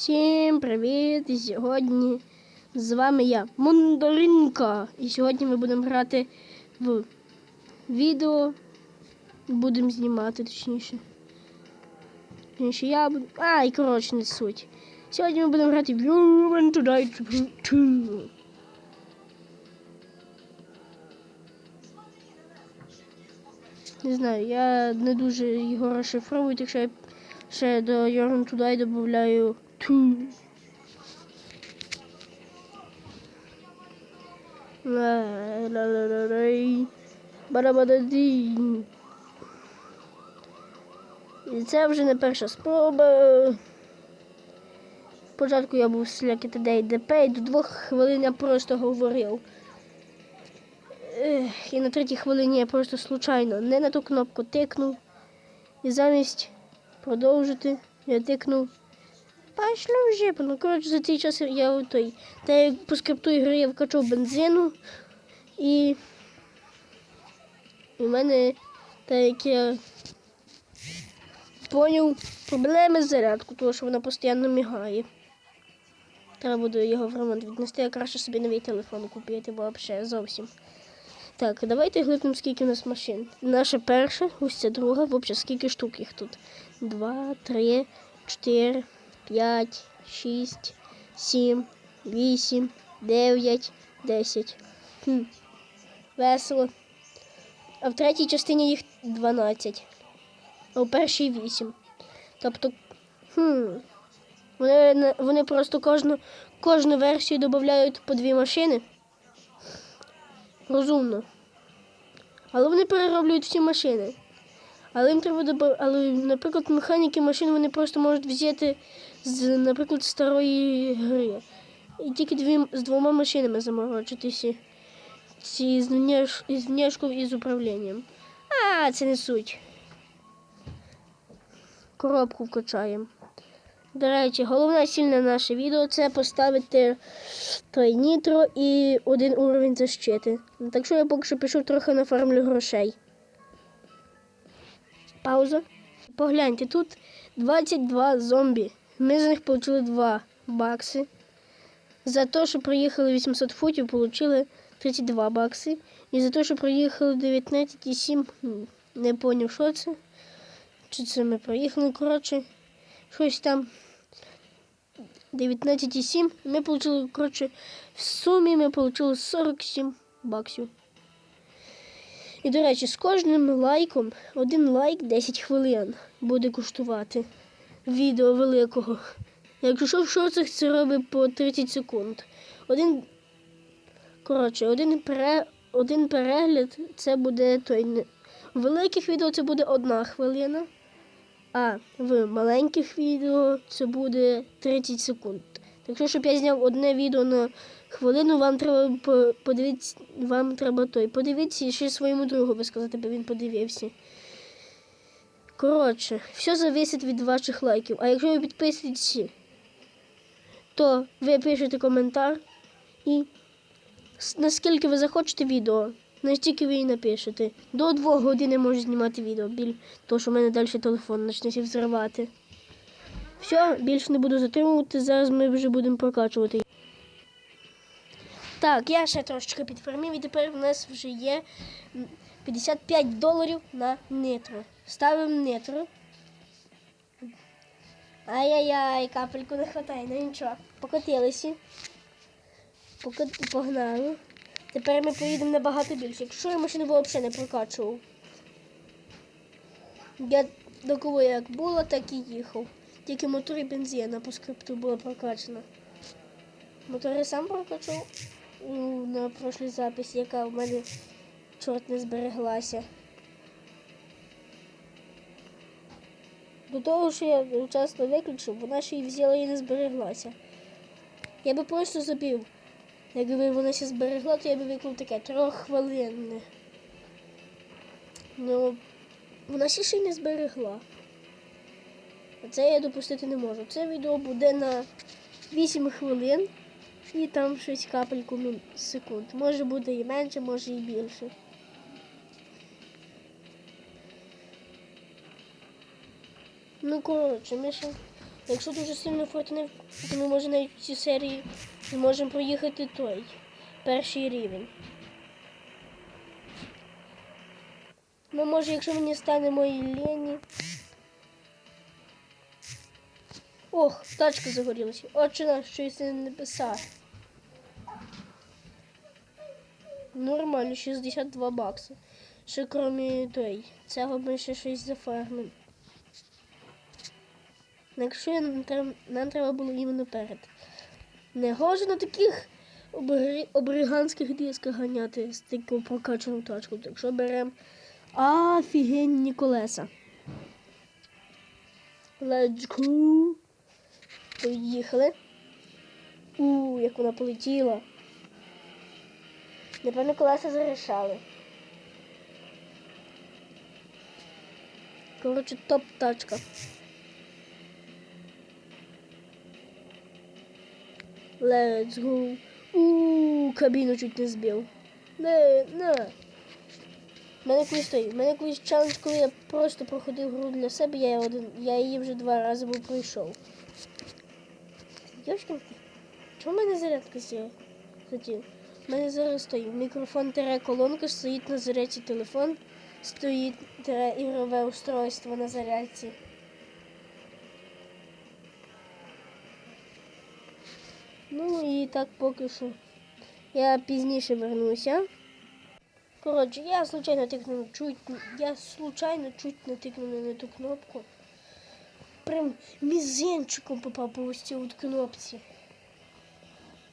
Всім привіт! І сьогодні з вами я, Мандаринка. І сьогодні ми будемо грати в відео. Будемо знімати, точніше. Точніше, я буду. А, і коротше, не суть. Сьогодні ми будемо грати в You Want to Die 2. Не знаю, я не дуже його розшифровую, так що я ще до to Die додаю ту. Ла-ла-ла-ла-лай. Бара-бада-ді. І це вже не перша спроба. Спочатку я був слякий тоді ДП, і до двох хвилин я просто говорив. І на третій хвилині я просто случайно не на ту кнопку тикнув. І замість продовжити я тикнув. Пішло вже. Ну, коротше, за цей час я той. Та як по скрипту ігри я вкачав бензину. І. В мене, так як я поняв, проблеми з зарядкою, тому що вона постійно мігає. Треба буде його в ремонт віднести, я краще собі новий телефон купити, бо взагалі зовсім. Так, давайте глипнемо, скільки у нас машин. Наша перша, ось ця друга, взагалі, скільки штук їх тут? Два, три, чотири, п'ять, шість, сім, вісім, дев'ять, десять. Хм. Весело. А в третій частині їх 12. А в першій 8. Тобто, хм. Вони, вони просто кожну, кожну версію додають по дві машини. Розумно. Але вони перероблюють всі машини. Але їм треба але, наприклад, механіки машин вони просто можуть взяти з, наприклад, старої гри. І тільки дві, з двома машинами заморочитися. Ці з, внеш, із внешкою і з управлінням. А, це не суть. Коробку вкачаємо. До речі, головна ціль на наше відео це поставити той нітро і один уровень защити. Так що я поки що пишу трохи нафармлю грошей. Пауза. Погляньте, тут 22 зомбі. Ми з них отримали 2 бакси. За те, що проїхали 800 футів, отримали 32 бакси. І за те, що проїхали 19,7, не поняв, що це. Чи це ми проїхали, коротше, щось там. 19,7. Ми отримали, коротше, в сумі ми отримали 47 баксів. І, до речі, з кожним лайком один лайк 10 хвилин буде коштувати відео великого. Якщо що в шорцах це робить по 30 секунд. Один, коротше, один, пере, один перегляд це буде той. В великих відео це буде одна хвилина, а в маленьких відео це буде 30 секунд. Так що, щоб я зняв одне відео на хвилину, вам треба по- подивитися, вам треба той подивитися і ще своєму другу сказати, бо він подивився. Коротше, все залежить від ваших лайків. А якщо ви підписуєтесь, то ви пишете коментар і наскільки ви захочете відео, настільки ви і напишете. До двох годин я можу знімати відео, біль, тому що в мене далі телефон почнеться взривати. Все, більше не буду затримувати, зараз ми вже будемо прокачувати. Так, я ще трошечки підфармів і тепер в нас вже є 55 доларів на нитро. Ставимо нитро. Ай-яй-яй, капельку не вистачає, ну нічого. Покотилися. Покот... Погнали. Тепер ми поїдемо набагато більше. Якщо я машину взагалі не прокачував. Я до кого як було, так і їхав. Тільки мотор і бензина по скрипту була прокачана. Мотор я сам прокачав на прошлій записі, яка в мене чорт не збереглася. До того, що я вчасно виключив, вона ще й взяла і не збереглася. Я би просто забив. Якби вона ще зберегла, то я би виклав таке трьоххвилинне. Ну, вона ще й не зберегла. Це я допустити не можу. Це відео буде на 8 хвилин і там щось капельку секунд. Може буде і менше, може і більше. Ну, коротше, ми ще Якщо дуже сильно фортунив, то ми може навіть в цій серії зможемо проїхати той перший рівень. Ну, може, якщо мені стане мої лені. Ох, тачка загорілася. Отче наш, щось не небеса. Нормально, 62 бакси. Ще крім той. Цього ми ще щось зафармимо. Якщо нам треба, нам треба було іменно перед. Не гоже на таких обри, обриганських дисках ганяти з таку прокачану тачку. Так що беремо офігенні колеса. Let's go. Поїхали. У, як вона полетіла. Напевно, колеса зарішали. Коротше, топ тачка. Let's go. У, кабіну чуть не збив. Не, не. У мене колись той, у мене колись челендж, коли я просто проходив гру для себе, я, один, я її вже два рази був пройшов. Йошкін, чому в мене зарядка хотів? У мене зараз стоїть мікрофон тире колонка, стоїть на зарядці телефон, стоїть тире ігрове устройство на зарядці. Ну і так поки що. Я пізніше вернуся. Коротше, я случайно тикнув чуть, я случайно чуть натикнув на ту кнопку. Прям мізинчиком попав по ось цій кнопці.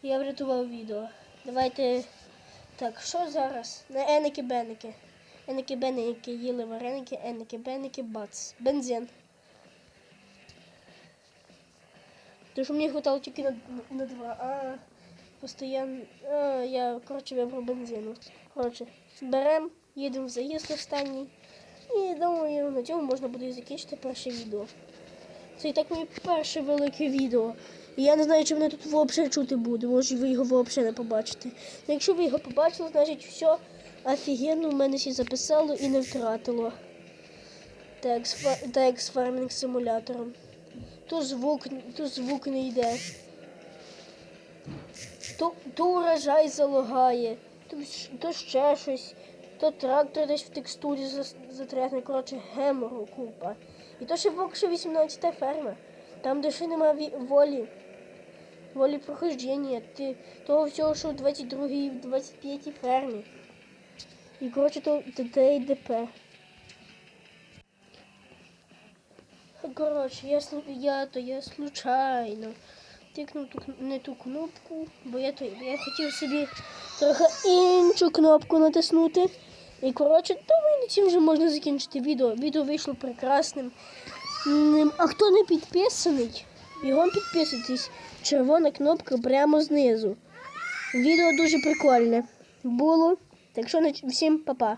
Я врятував відео. Давайте. Так, що зараз? На еники беники. Еники беники їли вареники, еники беники бац. Бензин. Тому що мені хватало тільки на, на два, а постоянно. А, я, коротше, вибрав бензину. Коротше, беремо, їдемо в заїзд останній. І думаю, на цьому можна буде закінчити перше відео. Це і так моє перше велике відео. І я не знаю, чи мене тут взагалі чути буде. Може, ви його взагалі не побачите. Ну, якщо ви його побачили, значить все офігенно в мене ще записало і не втратило. Так, так, з фармінг симулятором. То звук, то звук не йде. То, то урожай залагає, то, то ще щось, то трактор десь в текстурі затрясне, коротше, гемору купа. І то ще що 18 ферма. Там, де нема волі. Волі прохождення. Ти, того всього, що в 22 і в 25 фермі. І коротше, то ДТ ДП. Коротше, я, я то я случайно тикнув ту, не ту кнопку, бо я, то, я хотів собі трохи іншу кнопку натиснути. І коротше, думаю, цим вже можна закінчити відео. Відео вийшло прекрасним. А хто не підписаний, його підписуйтесь. Червона кнопка прямо знизу. Відео дуже прикольне було. Так що всім па-па.